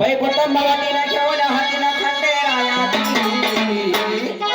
बैकुटुंबवतीनं घेऊन हातीनं खंडेरायाची अन